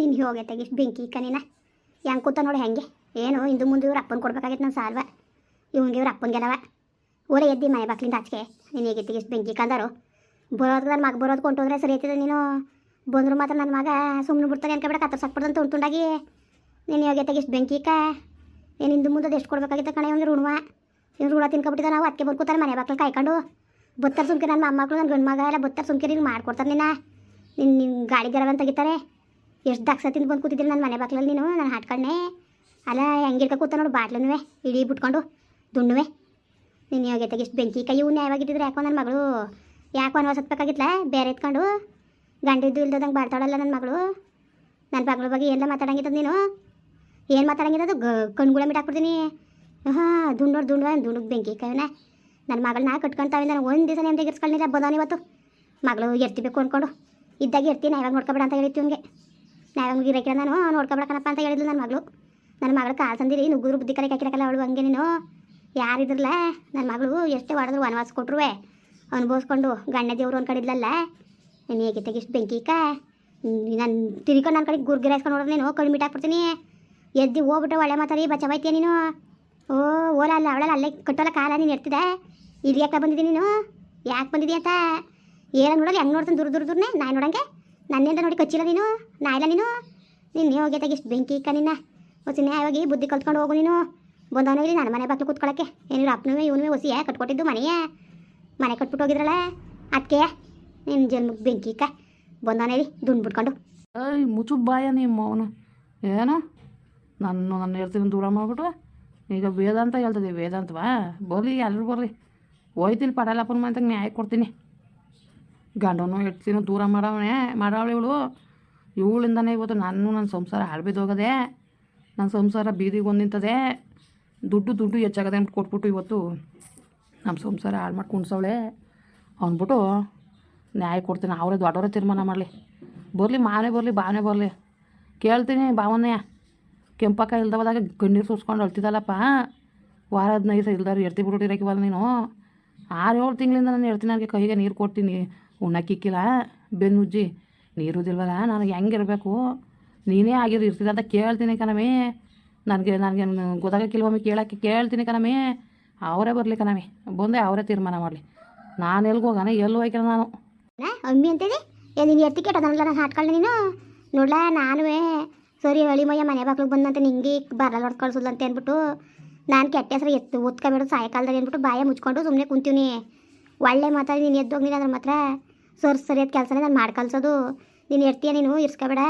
ನೀನು ಹೋಗಿ ತೆಗಿಸ್ ಬೆಂಕಿ ಇಕ್ಕ ನೀನು ಹೆಂಗೆ ಕೂತ ನೋಡಿ ಹೆಂಗೆ? ಏನು, ಇಂದು ಮುಂದೆ ಇವ್ರ ಅಪ್ಪನ ಕೊಡ್ಬೇಕಾಗಿತ್ತು ನಾನು ಸಾಲ್ವ. ಇವ್ನಿಗೆ ಇವ್ರ ಅಪ್ಪನಿಗೆಲ್ಲವ ಊರ ಎದ್ದಿ ಮನೆ ಬಾಕ್ಲಿಂದ ಆಚೆಗೆ. ನೀನು ಹೇಗೆ ತೆಗಿಸ್ ಬೆಂಕಿ ಕಂದರು ಬರೋದು ನನ್ನ ಮಗ ಬರೋದು ಕೊಂಟೋದ್ರೆ ಸರಿ ಐತಿದ್ರೆ ನೀನು. ಬಂದರು ಮಾತ್ರ ನನ್ನ ಮಗ ಸುಮ್ಮನೆ ಬಿಡ್ತಾನೆ ಅನ್ಕೊಬೇಡ ಕತ್ರ ಸಾಕ್ಬಿಡ್ದು ತುಂಡು ತುಂಡಾಗಿ. ನೀನು ಹೇಗೆ ತೆಗಿಸ್ ಬೆಂಕಿ ಇಕ್ಕ. ನೀನು ಇಂದು ಮುಂದೆ ಎಷ್ಟು ಕೊಡ್ಬೇಕಾಗಿತ್ತು ಕಣೆ ಅವ್ನಿಗೆ ಋಣವ. ಇವ್ನು ಋಣ ತಿನ್ಕೊಬಿಟ್ಟಿದ್ದ ನಾವು ಅದಕ್ಕೆ ಬರ್ಕೋತಾರೆ ಕೂತಾರೆ ಮನೆ ಬಾಕ್ಲು ಕಾಯ್ಕೊಂಡು. ಬತ್ತಾರ ಸುಮ್ಕೆ ನನ್ನ ಮೊಮ್ಮಕ್ಕಳು ನನ್ನ ಗಂಡು ಮಗ ಎಲ್ಲ ಬತ್ತಾರ ಸುಮ್ಕೆ ನೀನು ಮಾಡ್ಕೊಡ್ತಾರೆ ನಿನ್ನ. ನಿನ್ನ ನಿನ್ನ ಗಾಡಿ ಗರವಂತ ತೆಗಿತಾರೆ. ಎಷ್ಟು ದಕ್ಷ ಬಂದು ಕೂತಿದ್ದಿಲ್ಲ ನನ್ನ ಮನೆ ಬಾಕ್ಲಲ್ಲಿ ನೀನು, ನಾನು ಹಾಟ್ಕೊಂಡೆ ಅಲ್ಲ, ಹೆಂಗಿರ್ಕ ಕೂತ ನೋಡು ಬಾಟ್ಲನುವೆ, ಇಡೀ ಬಿಟ್ಕೊಂಡು, ದುಣ್ಣುವೆ. ನೀನು ಯಾವಾಗ ಎಷ್ಟು ಬೆಂಕಿ ಕೈ ಇವು ಯಾವಾಗಿದ್ದಿದ್ರೆ ಯಾಕೋ ನನ್ನ ಮಗಳು, ಯಾಕೋ ಅನ್ವಾಸ ಹತ್ಬೇಕಾಗಿತ್ತಲ್ಲ ಬೇರೆ ಎತ್ಕೊಂಡು. ಗಂಡಿದ್ದು ಇಲ್ದಂಗೆ ಬಾಡ್ತಾಳಲ್ಲ ನನ್ನ ಮಗಳು. ನನ್ನ ಮಗಳ ಬಗ್ಗೆ ಎಲ್ಲ ಮಾತಾಡಂಗಿತ್ತದ ನೀನು? ಏನು ಮಾತಾಡಂಗಿದ್ದದು ಗ ಕಣ್ಗುಳ ಮಿಟಾಕ್ಬಿಡ್ತೀನಿ ಹಾಂ ದುಂಡೋಡು ದುಂಡುವ ದುಂಡು ಬೆಂಕಿ ಕೈನ ನನ್ನ ಮಗಳನ್ನ ಕಟ್ಕೊಂತಾವೆ ನಾನು ಒಂದು ದಿವಸ ನಿಮ್ಮದೇ ಇರ್ಸ್ಕೊಳ್ಳಿಲ್ಲ ಬಂದವನು ಇವತ್ತು ಮಗಳು ಎರ್ತಿಬೇಕು ಅಂದ್ಕೊಂಡು ಇದ್ದಾಗ ಇರ್ತೀನಿ ಯಾವಾಗ ನೋಡ್ಕೊಬೇಡ ಅಂತ ಹೇಳಿತ್ತು ಇವ್ನಿಗೆ. ನಾವಾಗ ಇರಕ್ಕೆ ನಾನು ನೋಡ್ಕೊಬೇಕನಪ್ಪ ಅಂತ ಹೇಳಿದ್ಲು ನನ್ನ ಮಗಳು. ನನ್ನ ಮಗಳು ಕಾಲ್ಸಂದಿರಿ ನುಗ್ಗುರು ಬುದ್ಧಿ ಕರೆ ಹಾಕಿರಕಲ್ಲ ಅವಳು ಹಂಗೆ ನೀನು ಯಾರಿದ್ರಲ್ಲ ನನ್ನ ಮಗಳು ಎಷ್ಟೇ ಹೊಡೆದ್ರು ವನವಾಸ ಕೊಟ್ರು ಅನುಭವಿಸ್ಕೊಂಡು ಗಣ್ಣ ದೇವ್ರು ಅನ್ಕೊಂಡಿದ್ಲಲ್ಲ ನೀನು ಹೇಗೆ ತೆಗಿಷ್ಟು ಬೆಂಕಿ ಕ ನಾನು ತಿರ್ಕೊಂಡು ನನ್ನ ಕಡೆ ಗುರ್ಗಿರಾಯಿಸ್ಕೊಂಡು ನೋಡಿದ್ರೆ ನೀನು ಕಣ್ಣು ಮಿಟ್ಟಾಕ್ಬಿಡ್ತೀನಿ ಎದ್ದು ಹೋಗ್ಬಿಟ್ಟು ಒಳ್ಳೆ ಮಾತಾಡಿ ಬಚಾವೈತೀಯ ನೀನು? ಓ, ಓಲ ಅಲ್ಲ, ಅವಳಲ್ಲ, ಅಲ್ಲೇ ಕಟ್ಟೋಲ್ಲ ಕಾಲ ನೀನು ಇರ್ತಿದೆ ಇಲ್ಲಿ ಯಾಕೆ ಬಂದಿದ್ದೀನಿ ನೀನು? ಯಾಕೆ ಬಂದಿದ್ದೀಯ ಅಂತ? ಏನಂಗೆ ನೋಡೋದು, ಹೆಂಗೆ ನೋಡ್ತೀನಿ ದೂರ ದೂರ ದೂರನೇ ನಾನು ನೋಡಂಗೆ? ನನ್ನಿಂದ ನೋಡಿ ಕಚ್ಚಿಲ್ಲ ನೀನು? ನಾಯಿಲ್ಲ ನೀನು? ನೀನು ಹೋಗಿ ಎಷ್ಟು ಬೆಂಕಿ ಇಕ್ಕ ನಿನ್ನ. ಹೊಸಿ ನ್ಯಾಯವಾಗಿ ಬುದ್ಧಿ ಕಲ್ತ್ಕೊಂಡು ಹೋಗು ನೀನು. ಬಂದವನೇ ಇಲ್ಲಿ ನನ್ನ ಮನೆ ಬಾಕ್ಲು ಕೂತ್ಕೊಳ್ಳೋಕ್ಕೆ ಏನಿಲ್ಲ ಅಪ್ಪನೂ ಇವನು ಯಾ ಕಟ್ಕೊಟ್ಟಿದ್ದು ಮನೆಯ? ಮನೆ ಕಟ್ಬಿಟ್ಟು ಹೋಗಿದ್ರಲ್ಲ? ಅದಕ್ಕೆ ನಿನ್ನ ಜನ್ಮಕ್ಕೆ ಬೆಂಕಿ ಇಕ್ಕ. ಬಂದವನೇ ಇಲ್ಲಿ ದುಂಡು ಬಿಟ್ಕೊಂಡು. ಏಯ್ ಮುಚ್ಚು ಬಾಯ ನಿಮ್ಮ ಅವನು. ಏನು? ನನ್ನ ನನ್ನ ಹೇಳ್ತೀನಿ ದೂರ ಮಾಡಿಬಿಟ್ಟು ಈಗ ವೇದಾಂತ ಹೇಳ್ತದೆ ವೇದಾಂತವಾ? ಬರಲಿ ಎಲ್ಲರೂ ಬರಲಿ. ಹೋಯ್ತೀನಿ ಪಡಲಪ್ಪನ ಮಂತಾಗ ನ್ಯಾಯ ಕೊಡ್ತೀನಿ. ಗಂಡನು ಹೆಡ್ತೀನೋ ದೂರ ಮಾಡವನೆ, ಮಾಡವಳೆ ಇವಳು. ಇವಳಿಂದನೇ ಇವತ್ತು ನಾನು ನನ್ನ ಸಂಸಾರ ಹಾಳ್ಬಿದ್ದೋಗದೆ ನನ್ನ ಸಂಸಾರ ಬೀದಿಗೆ ಒಂದು ನಿಂತದೆ. ದುಡ್ಡು ದುಡ್ಡು ಹೆಚ್ಚಾಗದೆ ಅಂತ ಕೊಟ್ಬಿಟ್ಟು ಇವತ್ತು ನಮ್ಮ ಸಂಸಾರ ಹಾಳು ಮಾಡಿ ಕುಣ್ಸವಳೆ. ಅಂದ್ಬಿಟ್ಟು ನ್ಯಾಯ ಕೊಡ್ತೀನಿ, ಅವರೇ ದೊಡ್ಡವರೇ ತೀರ್ಮಾನ ಮಾಡಲಿ. ಬರಲಿ, ಮಾನೇ ಬರಲಿ ಬಾವನೇ ಬರಲಿ. ಕೇಳ್ತೀನಿ ಭಾವನೆಯ. ಕೆಂಪಕ್ಕ ಇಲ್ದವಾದಾಗ ಕಣ್ಣೀರು ಸುರಿಸ್ಕೊಂಡು ಅಳ್ತಿದ್ದಲ್ಲಪ್ಪ ವಾರ ಹದಿನೈದು ಇಲ್ದಾರು ಎರ್ತಿ ಬಿಟ್ಟಿರಕಿವಲ್ಲ ನೀನು. ಆರು ಏಳು ತಿಂಗಳಿಂದ ನಾನು ಹೇಳ್ತೀನಿ ನನಗೆ ಕೈಗೆ ನೀರು ಕೊಡ್ತೀನಿ. ಉಣ್ಣಕ್ಕಿಕ್ಕಿಲ್ಲ ಬೆನ್ನುಜ್ಜಿ ನೀರುದಿಲ್ವಲ್ಲ ನನಗೆ ಹೆಂಗಿರಬೇಕು ನೀನೇ ಆಗಿರು ಇರ್ತಿದ್ದ ಅಂತ ಕೇಳ್ತೀನಿ ಕಣಮಿ ನನಗೆ ನನಗೆ ಗೊತ್ತಾಗಕ್ಕಿಲ್ವೊಮ್ಮೆ ಕೇಳೋಕ್ಕೆ? ಕೇಳ್ತೀನಿ ಕಣಮಿ ಅವರೇ ಬರಲಿ ಕಣಮೆ ಬಂದೆ ಅವರೇ ತೀರ್ಮಾನ ಮಾಡಲಿ. ನಾನು ಎಲ್ಗೆ ಹೋಗೋಣ? ಎಲ್ಲೂ ಹೋಯ್ಕಣ ನಾನು? ಅಮ್ಮಿ ಅಂತೇಳಿ? ನೀನು ಎತ್ತಿ ಕೆಟ್ಟದನಲ್ಲ ನಾನು ಹಾಟ್ಕೊಳ್ಳಿ ನೀನು? ನೋಡ್ಲ, ನಾನುವೇ. ಸರಿ, ಹಳಿ ಮಯ್ಯ, ಮನೆ ಬಾಗ್ಲಿಗೆ ಬಂದಂತೆ ನಿಂಗೆ ಬರಲ್ಲ ಹೊಡ್ದು ಕಳ್ಸೋದು ಅಂತ ಅಂದ್ಬಿಟ್ಟು. ನಾನು ಕೆಟ್ಟ ಹೆಸರು ಎತ್ತು ಓದ್ಕೊಬಿಡೋದು ಸಾಯಂಕಾಲದಲ್ಲಿ ಅಂದ್ಬಿಟ್ಟು ಬಾಯ ಮುಚ್ಕೊಂಡು ಸುಮ್ಮನೆ ಕುಂತೀವಿ ಒಳ್ಳೆ ಮಾತಾಡಿ, ನೀನು ಎದ್ದೋಗ್ಲಿಲ್ಲ ಅಂದ್ರೆ ಮಾತ್ರ. ಸರ್ ಸರಿಯಾದ ಕೆಲಸನೇ ನಾನು ಮಾಡಿ ಕಲ್ಸೋದು ನೀನು ಇರ್ತೀಯ ನೀನು? ಇರ್ಸ್ಕೊಬೇಡ.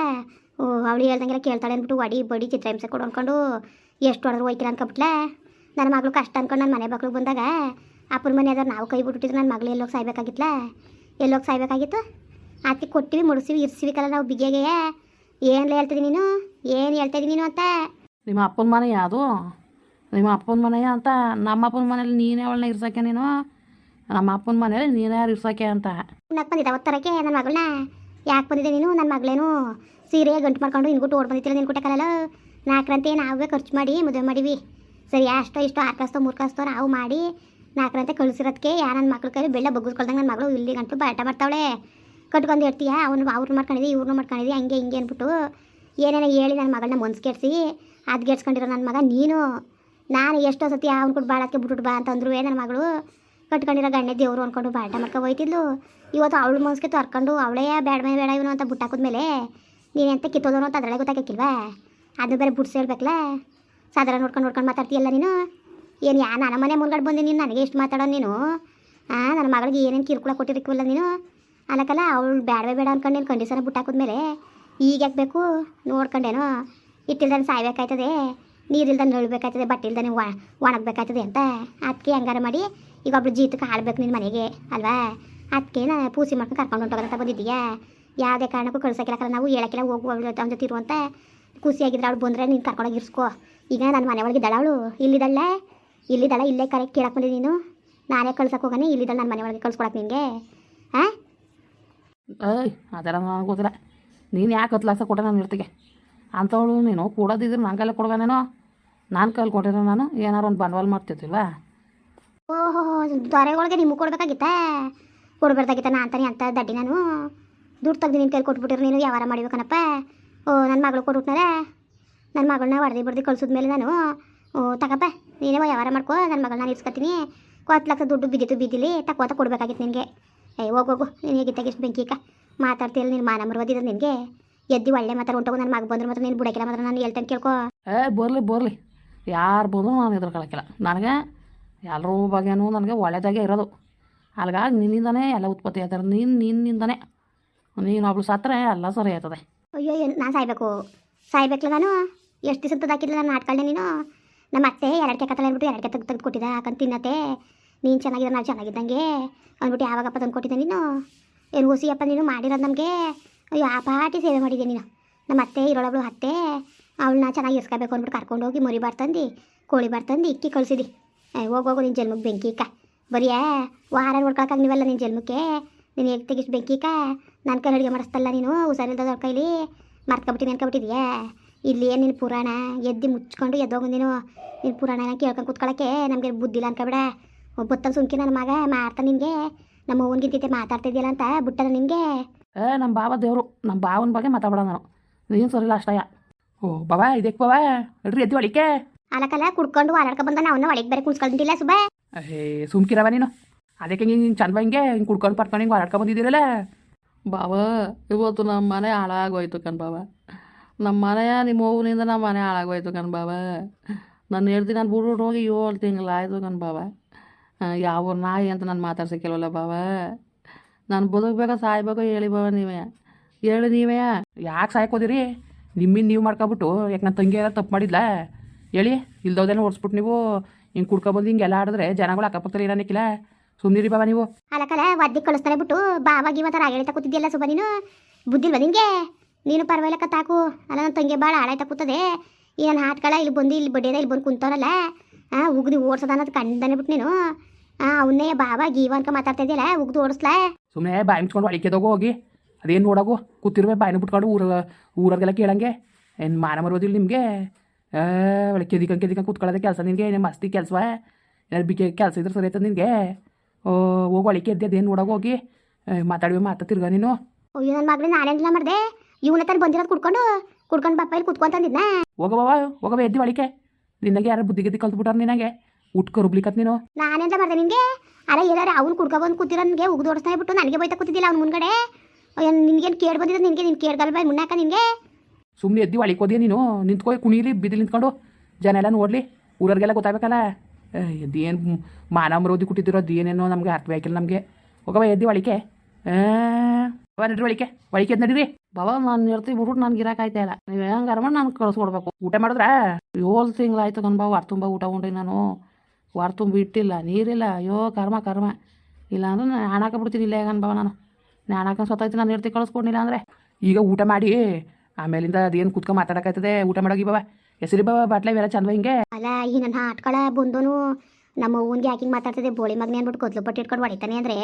ಓ, ಅವಳು ಹೇಳ್ದಂಗೆಲ್ಲ ಕೇಳ್ತಾಳೆ ಅಂದ್ಬಿಟ್ಟು ಒಡಿ ಬಡಿ ಚಿತ್ರಹಿಂಸೆ ಕೊಡು ಅಂದ್ಕೊಂಡು ಎಷ್ಟು ಹೊಡೆದ್ರು ಹೋಯ್ತೀರ ಅನ್ಕೊಬಿಟ್ಲೆ. ನನ್ನ ಮಗಳು ಕಷ್ಟ ಅಂದ್ಕೊಂಡು ನನ್ನ ಮನೆ ಮಕ್ಳಿಗೆ ಬಂದಾಗ ಅಪ್ಪನ ಮನೆ ಆದ್ರೆ ನಾವು ಕೈ ಬಿಟ್ಬಿಟ್ಟಿದ್ರು ನನ್ನ ಮಗಳು ಎಲ್ಲೋಗಿ ಸಾಯ್ಬೇಕಾಗಿತ್ತಲ್ಲ ಎಲ್ಲೋಗಿ ಸಾಯ್ಬೇಕಾಗಿತ್ತು? ಆತಿ ಕೊಟ್ಟಿವಿ ಮುಡಿಸಿವಿ ಇರ್ಸಿವಿಕಲ್ಲ ನಾವು ಬಿಗಿಯಾಗೆ. ಏನು ಹೇಳ್ತಿದ್ದೀನಿ ನೀನು? ಏನು ಹೇಳ್ತಾಯಿದ್ದೀನಿ ನೀನು ಅಂತ. ನಿಮ್ಮ ಅಪ್ಪನ ಮನೆ ಯಾವುದು? ನಿಮ್ಮ ಅಪ್ಪನ ಮನೆಯ ಅಂತ ನಮ್ಮ ಅಪ್ಪನ ಮನೇಲಿ ನೀನೇ ಅವಳನ್ನ ಇರ್ಸಕ್ಕೆ ನೀನು? ನಮ್ಮ ಅಪ್ಪನ ಮನೇಲಿ ನೀನೇ ಯಾರು ಇರ್ಸಕ್ಕೆ ಅಂತ. ನಕ್ಕ ಬಂದಿದ್ದ ಒತ್ತರಕ್ಕೆ ನನ್ನ ಮಗಳನ್ನ. ಯಾಕೆ ಬಂದಿದ್ದೆ ನೀನು? ನನ್ನ ಮಗಳೇನು ಸೀರೆ ಗಂಟು ಮಾಡ್ಕೊಂಡು ಇನ್ಗುಟ್ಟು ಓಡ್ ಬಂದಿತ್ತಿಲ್ಲ ನಿನ್ ಕುಟಕಲ್ಲ ನಾಲ್ಕರಂತೆ ನಾವೇ ಖರ್ಚು ಮಾಡಿ ಮದುವೆ ಮಾಡಿವಿ. ಸರಿ, ಅಷ್ಟೋ ಇಷ್ಟೋ, ಆರು ಕಾಸ್ತೋ ಮೂರು ಕಾಸ್ತೋ ನಾವು ಮಾಡಿ ನಾಲ್ಕರಂತೆ ಕಳಿಸಿರೋದಕ್ಕೆ ಯಾರು ನನ್ನ ಮಕ್ಳ ಕೈ ಬೆಳ್ಳ ಬಗ್ಗಿಸ್ಕೊಳ್ದಂಗೆ ನನ್ನ ಮಗಳು ಇಲ್ಲಿ ಗಂಟು ಬಾಟ ಮಾಡ್ತಾವಳೆ. ಕಟ್ಕೊಂಡು ಇರ್ತೀಯ? ಅವನು ಅವ್ರನ್ನ ಮಾಡ್ಕೊಂಡಿದ್ದೆ ಇವ್ರನ್ನ ಮಾಡ್ಕೊಂಡಿದ್ದೆ ಹಂಗೆ ಹಿಂಗೆ ಅಂದ್ಬಿಟ್ಟು ಏನೇನೋ ಹೇಳಿ ನನ್ನ ಮಗಳನ್ನ ಮನ್ಸ್ಕೆಡ್ಸಿ ಅದು ಗೆಡ್ಸ್ಕೊಂಡಿರೋ ನನ್ನ ಮಗ ನೀನು. ನಾನು ಎಷ್ಟೋ ಸತಿ ಅವ್ನು ಕೊಟ್ಟು ಬಾಳಕ್ಕೆ ಬಿಟ್ಬಿಟ್ಟು ಬಾ ಅಂತಂದ್ರು ನನ್ನ ಮಗಳು. ಕಟ್ಕೊಂಡಿರೋ ಗಣ್ಯ ದೇವರು ಅನ್ಕೊಂಡು ಬಾಟ ಮಾಡ್ಕೊ ಹೋಯ್ತಿದ್ಲು. ಇವತ್ತು ಅವಳು ಮನ್ಸ್ಗೆ ತರ್ಕೊಂಡು ಅವಳೇ ಬೇಡ ಮೇ ಬೇಡ ಇವನು ಅಂತ ಬುಟ್ಟಾಕಿದ್ಮೇಲೆ ನೀನು ಎಂತ ಕಿತ್ತೋದನು ಅಂತ ಅದರೊಳಗೆ ಗೊತ್ತಾಗಿಲ್ವಾ ಅದು ಬೇರೆ ಬುಡ್ಸಿ ಹೇಳ್ಬೇಕಲ್ಲ. ಸಾಧಾರಣ ನೋಡ್ಕೊಂಡು ನೋಡ್ಕೊಂಡು ಮಾತಾಡ್ತೀಯಲ್ಲ ನೀನು? ಏನು ಯಾ ನನ್ನ ಮನೆ ಮುಂದ್ಗಡೆ ಬಂದು ನೀನು? ನನಗೆ ಎಷ್ಟು ಮಾತಾಡೋ ನೀನು? ಹಾಂ ನನ್ನ ಮಗಳಿಗೆ ಏನೇನು ಕಿರುಕುಳ ಕೊಟ್ಟಿರಕ್ಕಿಲ್ಲ ನೀನು? ಅಲ್ಲಕ್ಕಲ್ಲ ಅವಳು ಬೇಡವೇ ಬೇಡ ಅನ್ಕೊಂಡು ನೀನು ಕಂಡೀಷನ್ ಬುಟ್ಟಾಕಿದ್ಮೇಲೆ ಈಗ ಯಾಕೆ ಬೇಕು? ನೋಡ್ಕೊಂಡೇನೋ? ಇಟ್ಟಿಲ್ದಾನೆ ಸಾಯ್ಬೇಕಾಯ್ತದೆ. ನೀರಿಲ್ದಾನೆ ನಳ್ಬೇಕಾಯ್ತದೆ ಬಟ್ಟೆ ಒಣಗಬೇಕಾಯ್ತದೆ ಅಂತ. ಅದಕ್ಕೆ ಹಂಗಾರ ಮಾಡಿ ಈಗ ಒಬ್ಳು ಜೀತಕ್ಕೆ ಆಳ್ಬೇಕು ನಿನ್ನ ಮನೆಗೆ, ಅಲ್ವಾ? ಅದಕ್ಕೆ ನಾನು ಪೂಸಿ ಮಾಡ್ಕೊಂಡು ಕರ್ಕೊಂಡು ಹೊಂಟೋಗಂತ ಬಂದಿದ್ದೀಯಾ? ಯಾವುದೇ ಕಾರಣಕ್ಕೂ ಕಳ್ಸೋಕ್ಕಿಲ್ಲ. ನಾವು ಹೇಳಕ್ಕಿಲ್ಲ, ಹೋಗು ಅವನ ಜೊತೆ ಇರುವಂತ ಖುಷಿಯಾಗಿದ್ರೆ ಅವಳು ಬಂದರೆ ನೀನು ಕರ್ಕೊಂಡೋಗಿ ಇರ್ಸ್ಕೋ. ಈಗ ನನ್ನ ಮನೆ ಒಳಗೆ ಅವಳು. ಇಲ್ಲಿದ್ದಾಳೆ ಇಲ್ಲಿದ್ದಾಳೆ ಇಲ್ಲೇ ಕರೆಕ್ಟ್ ಕೇಳಕ್ಕೆ ಬಂದಿದ್ದೀನಿ ನೀನು? ನಾನೇ ಕಳ್ಸಕ್ಕೆ ಹೋಗಾನೆ ಇಲ್ಲಿದ್ದಾಳೆ ನನ್ನ ಮನೆ ಒಳಗೆ ಕಳ್ಸ್ಕೊಳಕ್ಕೆ ನಿನಗೆ? ಹಾಂ ಏಯ್, ಅದೆಲ್ಲ ನನಗೆ ಗೊತ್ತಿಲ್ಲ. ನೀನು ಯಾಕೆ ಹತ್ತು ಕೊಟ್ಟೆ ನಾನು ಇರ್ತಿಗೆ ಅಂಥವಳು ನೀನು ಕೊಡೋದಿದ್ರೆ ನನ್ನ ಕೈಲಿ ಕೊಡ್ಬೇನೇನೋ ನಾನು ಕೈಲಿ ಕೊಟ್ಟಿರೋ ನಾನು? ಏನಾರು ಒಂದು ಬಂಡವಾಳ ಮಾಡ್ತಿರ್ತಿಲ್ವಾ ಓಹೋ, ದೊರೆಗಳಿಗೆ ನಿಮಗೆ ಕೊಡ್ಬೇಕಾಗಿತ್ತಾ? ಕೊಡ್ಬಾರ್ದಾಗಿತ್ತ ನಾ ಅಂತಾನೆ ಅಂತ ದಡ್ಡಿ ನಾನು. ದುಡ್ಡು ತೆಗ್ದು ನಿನ್ನ ಕೈಲಿ ಕೊಟ್ಬಿಟ್ಟಿರು, ನೀನು ವ್ಯವಹಾರ ಮಾಡಿಬೇಕನಪ್ಪ ಓ ನನ್ನ ಮಗಳು ಕೊಟ್ಬಿಟ್ನಾರ ನನ್ನ ಮಗಳನ್ನ ಹೊಡೆದಿ ಬಡ್ದು ಕಳ್ಸಿದ್ಮೇಲೆ ನಾನು. ಓ, ತಗಪ್ಪ, ನೀನೇ ವ್ಯವಹಾರ ಮಾಡ್ಕೊ ನನ್ನ ಮಗಳನ್ನ ನಾನು ಇಸ್ಕೊತೀನಿ ಹತ್ತು ಲಕ್ಷ ದುಡ್ಡು ಬಿದ್ದಿತ್ತು ಬಿದ್ದಿಲಿ ತಕ್ಕೋತ ಕೊಡ್ಬೇಕಾಗಿತ್ತು ನಿನಗೆ. ಏ, ಹೋಗು ನೀನು ಹೇಗೆ ಬೆಂಕಿ ಬೆಂಕಿಕ ಮಾತಾಡ್ತಿಲ್ಲ ನೀನು ಮಾನ ಮರ್ವದಿದ್ದು ನಿನಗೆ. ಎದ್ದು ಒಳ್ಳೆ ಮಾತಾಡ, ಹೊಂಟೋಗು ನನ್ನ ಮಗ ಬಂದ್ರೆ ಮಾತ್ರ ನೀನು ಬುಡಕಿಲ್ಲ ಮಾತ್ರ, ನಾನು ಹೇಳ್ತಾನೆ ಕೇಳ್ಕೊ. ಏ, ಬರಲಿ ಬರಲಿ. ಯಾರು ಬಂದರೂ ನಾನು ಹೆದರ್ಕೊಳಕ್ಕಿಲ್ಲ ನನಗೆ ಎಲ್ಲರೂ ಬಗ್ಗೆನೂ ನನಗೆ ಒಳ್ಳೆಯದಾಗೆ ಇರೋದು. ಅಲ್ಗಾಗಿ ನಿನ್ನಿಂದನೇ ಎಲ್ಲ ಉತ್ಪತ್ತಿ ಆಗ್ತಾರೆ. ನೀನು ನಿನ್ನಿಂದನೇ. ನೀನು ಒಬ್ಳು ಸತ್ತರೆ ಎಲ್ಲ ಸರಿ ಆಯ್ತದೆ. ಅಯ್ಯೋ ನಾನು ಸಾಯ್ಬೇಕು? ಸಾಯ್ಬೇಕಲ್ಲ ನಾನು? ಎಷ್ಟು ದಿವಸ ತದಾಕಿಲ್ಲ ನಾನು ನಾಟ್ಕೊಳ್ಳೆ ನೀನು? ನಮ್ಮ ಅತ್ತೆ ಎರಡು ಕೆಕ್ಕ ಅಂದ್ಬಿಟ್ಟು ಎರಡು ಕೆತ್ತ ತೆಗೆದು ಕೊಟ್ಟಿದ್ದ. ಹಾಕೊಂಡು ತಿನ್ನತ್ತೆ. ನೀನು ಚೆನ್ನಾಗಿದ್ದ, ನಾವು ಚೆನ್ನಾಗಿದ್ದಂಗೆ. ಅಂದ್ಬಿಟ್ಟು ಯಾವಾಗಪ್ಪ ತಂದು ಕೊಟ್ಟಿದ್ದೆ ನೀನು? ಏನು ಹುಸಿಯಪ್ಪ ನೀನು? ಮಾಡಿರೋದು ನಮಗೆ? ಅಯ್ಯೋ, ಆ ಪಾಟಿ ಸೇವೆ ಮಾಡಿದ್ದೆ ನೀನು? ನಮ್ಮ ಅತ್ತೆ, ಇರೋಳೊಬ್ಳು ಅತ್ತೆ. ಅವಳನ್ನ ಚೆನ್ನಾಗಿ ಇಸ್ಕೋಬೇಕು ಅಂದ್ಬಿಟ್ಟು ಕರ್ಕೊಂಡು ಹೋಗಿ ಮರಿ ಬರ್ತಂದಿ ಕೋಳಿ ಬಾರ್ತಂದು ಇಕ್ಕಿ ಕಳಿಸಿದಿ. ಹೋಗಿ, ಹೋಗು ನಿನ್ನ ಜನ್ಮಕ್ಕೆ ಬೆಂಕಿ ಇಕ್ಕ ಬರೀಯಾ ವಾರ ನೋಡ್ಕೊಳಕ್ಕಾಗ ನೀವೆಲ್ಲ ನಿನ್ನ ಜನ್ಮಕ್ಕೆ. ನೀನು ಹೇಗೆ ತೆಗಿಸ್ ಬೆಂಕಿ ನನ್ನ ಕೈ ಅಡುಗೆ ಮಾಡಿಸ್ತಲ್ಲ ನೀನು ಹುಷಾರಿಲ್ದವ್ರ ಕೈಲಿ. ಮರ್ಕೊಬಿಟ್ಟಿನಿ ಅನ್ಕೊಬಿಟ್ಟಿದ್ಯಾ. ಇಲ್ಲಿ ಏನು ನಿನ್ನ ಪುರಾಣ? ಎದ್ದು ಮುಚ್ಕೊಂಡು ಎದ್ದೋಗು ನೀನು. ನಿನ್ನ ಪುರಾಣನ ಕೇಳ್ಕೊಂಡು ಕೂತ್ಕೊಳಕ್ಕೆ ನಮಗೆ ಬುದ್ಧಿಲ್ಲ ಅನ್ಕೊಬೇಡ. ಒಬ್ಬತ್ತಂಗೆ ಸುಂಕಿ ನನ್ನ ಮಗ ಮಾಡ್ತಾ ನಿನಗೆ. ನಮ್ಮ ಅವ್ವನಿಗಿಂತ ಮಾತಾಡ್ತಾ ಇದೆಯಲ್ಲ ಅಂತ ಬಿಟ್ಟಲ್ಲ ನಿನಗೆ. ಏ ನಮ್ಮ ಬಾವ ದೇವರು ನಮ್ಮ ಬಾವನ ಬಗ್ಗೆ ಮಾತಾಡೋಣ ನಾನು. ನೀನು ಸರಿಲ್ಲ ಅಷ್ಟಯ್ಯ. ಓ, ಬಾವ ಇದಕ್ಕೆ ಬಾವ? ಎಲ್ರಿ ಎದ್ದು ಒಳಿಕೆ ಅಲಕಲ್ಲ ಕುಡ್ಕೊಂಡು ಹಾರಾಡ್ಕೊ ಬಂದ ಅವನ್ನ ಒಳಗೆ ಬೇರೆ ಕುಣ್ಸ್ಕೊಂಡಿಲ್ಲ ಸುಬ ಏ ಸುಮ್ಕಿರವ ನೀನು? ಅದಕ್ಕೆ ನೀನು ಚಂದ ಹಿಂಗೆ ಹಿಂಗೆ ಕುಡ್ಕೊಂಡು ಪಡ್ಕೊಂಡು ಹಿಂಗೆ ಹೊರಾಡ್ಕೊಂಡು ಬಂದಿದ್ದೀರಲ್ಲ? ಬಾವ ಇವತ್ತು ನಮ್ಮ ಮನೆ ಹಾಳಾಗೋಯ್ತು ಕಣ್ ಬಾವ. ನಮ್ಮ ಮನೆಯ ನಿಮ್ಮ ಅವ್ವನಿಂದ ನಮ್ಮ ಮನೆ ಹಾಳಾಗೋಯ್ತು ಕಣ್ ಬಾವ. ನಾನು ಹೇಳ್ತೀನಿ ನಾನು ಬುಡ್ ಹೋಗಿ ಏಳು ತಿಂಗಳಾಯ್ತು ಕಣ್ ಬಾವ. ಯಾವ ನಾಯಿ ಅಂತ ನಾನು ಮಾತಾಡ್ಸಕ್ಕಿಲ್ವಲ್ಲ ಬಾವ. ನಾನು ಬದುಕಬೇಕಾ ಸಾಯ್ಬೇಕು ಹೇಳಿ ಬಾವ ನೀವೇ. ಹೇಳಿ ನೀವೇ. ಯಾಕೆ ಸಾಯ್ಕೋದಿರಿ? ನಿಮ್ಮಿಂದ ನೀವು ಮಾಡ್ಕೊಬಿಟ್ಟು ಯಾಕೆ ನನ್ನ ತಂಗಿಯಾರ ಎಲ್ಲ ತಪ್ಪು ಮಾಡಿದ್ಲ? ಹೇಳಿ ಇಲ್ದೋದೇನೋ ಓಡಿಸ್ಬಿಟ್ಟು ನೀವು. ಹಿಂಗೆ ಕುಡ್ಕೊಬಂದು ಹಿಂಗೆಲ್ಲ ಆಡಿದ್ರೆ ಜನಗಳು ಅಕ್ಕಪಕ್ಕದಲ್ಲಿ ಏನಕ್ಕಿಲ್ಲ ಸುಮ್ಮನಿರಿ ಬಾಬಾ ನೀವು. ಅಲಕಲ ಒದ್ದಿ ಕಳಿಸ್ತಾರೆ ಬಿಟ್ಟು ಬಾವಾಗಿ ಮತ್ತೆ ರಾಗ ಕೂತಿದ್ಯಲ್ಲ ಸುಬ ನೀನು? ಬುದ್ಧಿಲ್ವ ನಿನಗೆ? ನೀನು ಪರವಾಗಿಲ್ಲ ಕತ್ತಾಕು ಅಲ್ಲ ನನ್ನ ತಂಗಿ ಭಾಳ ಹಾಳಾಯ್ತಾ ಕೂತದೆ. ಈ ನನ್ನ ಹಾಟ್ಗಳ ಇಲ್ಲಿ ಬಂದು ಇಲ್ಲಿ ಬಡ್ಡಿಯದ ಇಲ್ಲಿ ಬಂದು ಕುಂತಾರಲ್ಲ ಹಾಂ ಉಗ್ದು ಓಡ್ಸದ ಅನ್ನೋದು ಕಂಡನೆ ಬಿಟ್ಟು ನೀನು. ಹಾಂ ಅವನ್ನೇ ಬಾಬಾ ಗೀವ ಅನ್ಕ ಮಾತಾಡ್ತಾ ಇದೆಯಲ್ಲ ಉಗ್ದು ಓಡಿಸ್ಲಾ? ಸುಮ್ಮನೆ ಬಾಯಿ ಮುಚ್ಕೊಂಡು ಒಳಿಕೆದೋಗು ಹೋಗಿ. ಅದೇನು ನೋಡೋಗು? ಕೂತಿರುವೆ ಬಾಯಿನ ಬಿಟ್ಕೊಂಡು ಊರ ಊರವ್ರಿಗೆಲ್ಲ ಕೇಳಂಗೆ. ಏನು ಮಾನ ಮರೋದಿಲ್ಲ ನಿಮಗೆ? ಒಳ್ಳೆ ಕೆದಿಕಂಗೆ ಕೆದಿಕಂಗೆ ಕೂತ್ಕೊಳ್ಳೋದೇ ಕೆಲಸ ನಿನಗೆ ಏನೇ ಮಸ್ತಿ ಕೆಲಸ ಏನಾದ್ರು ಬಿಕೆ ಕೆಲಸ ಇದ್ರೆ ಸರಿ ಆಯ್ತದ ನಿನಗೆ? ಓ ಹೋಗಿ ಒಳಿಕೆ ಎದ್ದೆ ಅದೇನು ನೋಡೋಗು ಹೋಗಿ? ಮಾತಾಡುವೆ ಮಾತಾ ತಿರ್ಗ ನೀನು. ಅಯ್ಯೋ ನನ್ನ ಮಗಳು ನಾನೇನಿಲ್ಲ ಮಾಡಿದೆ ಇವನ ತಾನು ಬಂದಿರೋದು ಕುಡ್ಕೊಂಡು ಕುಡ್ಕೊಂಡು ಬಪ್ಪ ಇಲ್ಲಿ ಕುತ್ಕೊಂತಂದಿದ್ನ ಹೋಗವ ಹೋಗವ ಎದ್ದಿ ಒಳಿಕೆ ನಿನಗೆ ಯಾರು ಬುದ್ಧಿ ಗಿದ್ದಿ ಕಲ್ತ್ಬಿಟ್ಟಾರ ನಿನಗೆ. ಊಟ ಕರುಬ್ಲಿಕತ್ ನೀನು. ನಾನೆಂತ ಮಾಡಿದೆ ನಿನಗೆ? ಅರೆ ಏನಾರ ಅವ್ನು ಕುಡ್ಕೊಬಂದು ಕೂತಿರೋ ನನಗೆ ಉಗ್ದು ಓಡಿಸ್ತಾನೆ ಬಿಟ್ಟು ನನಗೆ ಬೈತಾ ಕೂತಿದ್ದಿಲ್ಲ ಅವ್ನ ಮುಂದ್ಗಡೆ? ನಿನಗೇನು ಕೇಳಿ ಬಂದಿದ್ದು ನಿನಗೆ ನಿನ್ ಕೇಳ್ಗಲ್ ಬಾಯ್ ಮುನ್ನಾಕ ನಿನಗೆ? ಸುಮ್ಮನೆ ಎದ್ದಿ ಒಳಿಕೋದಿಯ ನೀನು? ನಿಂತ್ಕೊ ಕುಣಿಲಿ ಬಿದ್ದಿಲಿ ನಿಂತ್ಕೊಂಡು. ಜನ ಎಲ್ಲ ನೋಡಲಿ. ಊರವ್ರಿಗೆಲ್ಲ ಗೊತ್ತಾಗಬೇಕಲ್ಲ. ಅದೇನು ಮಾನ ಮರೋದಿ ಕೊಟ್ಟಿದ್ದೀರೋ ಏನೇನೋ ನಮಗೆ ಅರ್ಥ ಆಯ್ಕಿಲ್ಲ ನಮಗೆ. ಹೋಗವ ಎದ್ದು ಒಳಿಕೆ ಬಾ ನಡ್ರಿ ಒಳಿಕೆ ಒಳಿಕೆ ಎದ್ದು ನಡೀರಿ. ಬಾಬಾ ನಾನು ಇರ್ತೀವಿ ಬಿಟ್ಬಿಟ್ಟು ನನಗೆ ಇರೋಕ್ಕಾಯ್ತಾ ಇಲ್ಲ. ನೀವು ಹೆಂಗೆ ಮಾಡಿ ನಾನು ಕಳಿಸ್ಕೊಡ್ಬೇಕು. ಊಟ ಮಾಡಿದ್ರೆ? ಏಳು ತಿಂಗಳಾಯ್ತು ನನ್ನ ಬಾ ವಾರ ತುಂಬ ಊಟ ಉಂಡ್ರಿ ನಾನು. ವಾರ ತುಂಬ ಇಟ್ಟಿಲ್ಲ ನೀರಿಲ್ಲ. ಅಯ್ಯೋ ಕರ್ಮ ಕರ್ಮ. ಇಲ್ಲ ಅಂದ್ರೆ ನಾನು ಹಣ ಬಿಡ್ತೀನಿ ಇಲ್ಲ ಹೇಗನ್ ಬಾವ ನಾನು. ನಾನು ಹಾಕೊಂಡು ಸ್ವತಃ ನಾನು ಇರ್ತಿ ಕಳಿಸ್ಕೊಂಡಿಲ್ಲ ಅಂದರೆ. ಈಗ ಊಟ ಮಾಡಿ ಆಮೇಲಿಂದ ಅದೇನು ಕುತ್ಕೊಂಡು ಮಾತಾಡಕತ್ತದೆ ಊಟ ಮಾಡೋಗಿ ಬಾವ ಹೆಸರಿ ಬಾವ ಬಾಟ್ಲ ಇವೆಲ್ಲ ಚಂದ ಹಿಂಗೆ. ಅಲ್ಲ, ಈ ನನ್ನ ಆಟ್ಕಳ ಬಂದೋನು ನಮ್ಮ ಅವ್ವನ್ಗೆ ಯಾಕಿಂಗ್ ಮಾತಾಡ್ತದೆ ಬೋಳಿ ಮಗನೇ ಅಂದ್ಬಿಟ್ಟು ಕೊದ್ಲು ಪಟ್ಟಿ ಇಟ್ಕೊಂಡು ಹೊಡಿತಾನೆ ಅಂದರೆ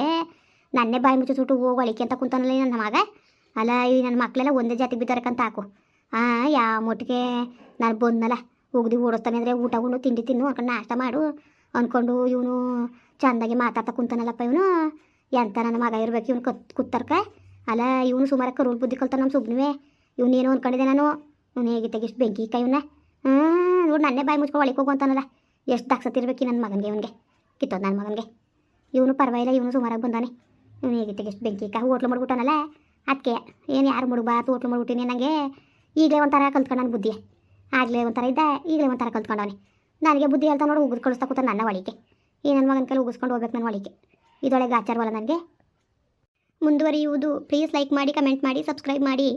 ನನ್ನೇ ಬಾಯಿ ಮುಚ್ಚಿ ಸುಟ್ಟು ಹೋಗಿ ಒಳಿಕೆ ಅಂತ ಕುಂತಾನಲ್ಲ ನನ್ನ ಮಗ. ಅಲ್ಲ, ಈ ನನ್ನ ಮಕ್ಕಳೆಲ್ಲ ಒಂದೇ ಜಾತಿ ಬಿದ್ದಾರಕ್ಕಂತ ಹಾಕು. ಹಾಂ ಯಾವ ಮೊಟ್ಟಿಗೆ ನಾನು ಬಂದನಲ್ಲ, ಉಗ್ದು ಓಡಿಸ್ತಾನೆ ಅಂದರೆ ಊಟ ಉಣ್ಣು ತಿಂಡಿ ತಿನ್ನು ಅಕ್ಕ ನಾಷ್ಟ ಮಾಡು ಅಂದ್ಕೊಂಡು ಇವನು ಚಂದಾಗಿ ಮಾತಾಡ್ತಾ ಕುಂತಾನಲ್ಲಪ್ಪ ಇವನು. ಎಂತ ನನ್ನ ಮಗ ಇರ್ಬೇಕು ಇವನು ಕತ್, ಕುತ್ತರ್ಕ? ಅಲ್ಲ, ಇವನು ಸುಮಾರು ಕರುಳ್ ಬುದ್ಧಿ ಕಲ್ತಾನ ನಮ್ಮ ಸುಬ್ನುವೆ ಇವನೇನು ಅನ್ಕೊಂಡಿದ್ದೆ ನಾನು. ನಾನು ಹೇಗೆ ತೆಗಿಸ್ ಬೆಂಕಿ ಕೈವನ್ನ ಹಾಂ, ನೋಡಿ ನನ್ನೇ ಬಾಯಿ ಮುಚ್ಕೊಂಡು ಒಳಗೆ ಹೋಗು ಅಂತಾನಲ್ಲ. ಎಷ್ಟು ದಾಕ್ಸತ್ತಿರ್ಬೇಕು ನನ್ನ ಮಗನಿಗೆ ಇವನಿಗೆ. ಕಿತ್ತೋದು ನನ್ನ ಮಗನಿಗೆ. ಇವನು ಪರವಾಗಿಲ್ಲ, ಇವನು ಸುಮಾರಾಗಿ ಬಂದಾನೆ. ಇವನು ಹೇಗೆ ಎಷ್ಟು ಬೆಂಕಿ ಕಾಯಿ ಹೋಟ್ಲು ಮಾಡ್ಬಿಟ್ಟಾನಲ್ಲ ಅದಕ್ಕೆ ಏನು ಯಾರು ಮುಡುಬಾತು ಹೋಟ್ಲು ಮಾಡ್ಬಿಟ್ಟಿನಿ ನನಗೆ ಈಗಲೇ ಒಂಥರ ಕಲ್ತ್ಕೊಂಡು ನನ್ನ ಬುದ್ಧಿ. ಆಗಲೇ ಒಂಥರ ಇದ್ದ, ಈಗಲೇ ಒಂಥರ ಕಲ್ತ್ಕೊಂಡವನೆ ನನಗೆ ಬುದ್ಧಿ ಹೇಳ್ತಾ ನೋಡಿ, ಉಗಿದು ಕಳಿಸ್ತಾ ಕೂತ ನನ್ನ ಒಳಿಕೆ ಈ ನನ್ನ ಮಗನ ಕೈಲಿ ಉಗಿಸ್ಕೊಂಡು ಹೋಗ್ಬೇಕು ನನ್ನ ಒಳಿಕೆ ಇದೊಳಗೆ ಆಚಾರವಲ್ಲ ನನಗೆ. ಮುಂದುವರಿಯುವುದು ಪ್ಲೀಸ್ ಲೈಕ್ ಮಾಡಿ ಕಮೆಂಟ್ ಮಾಡಿ ಸಬ್ಸ್ಕ್ರೈಬ್ ಮಾಡಿ.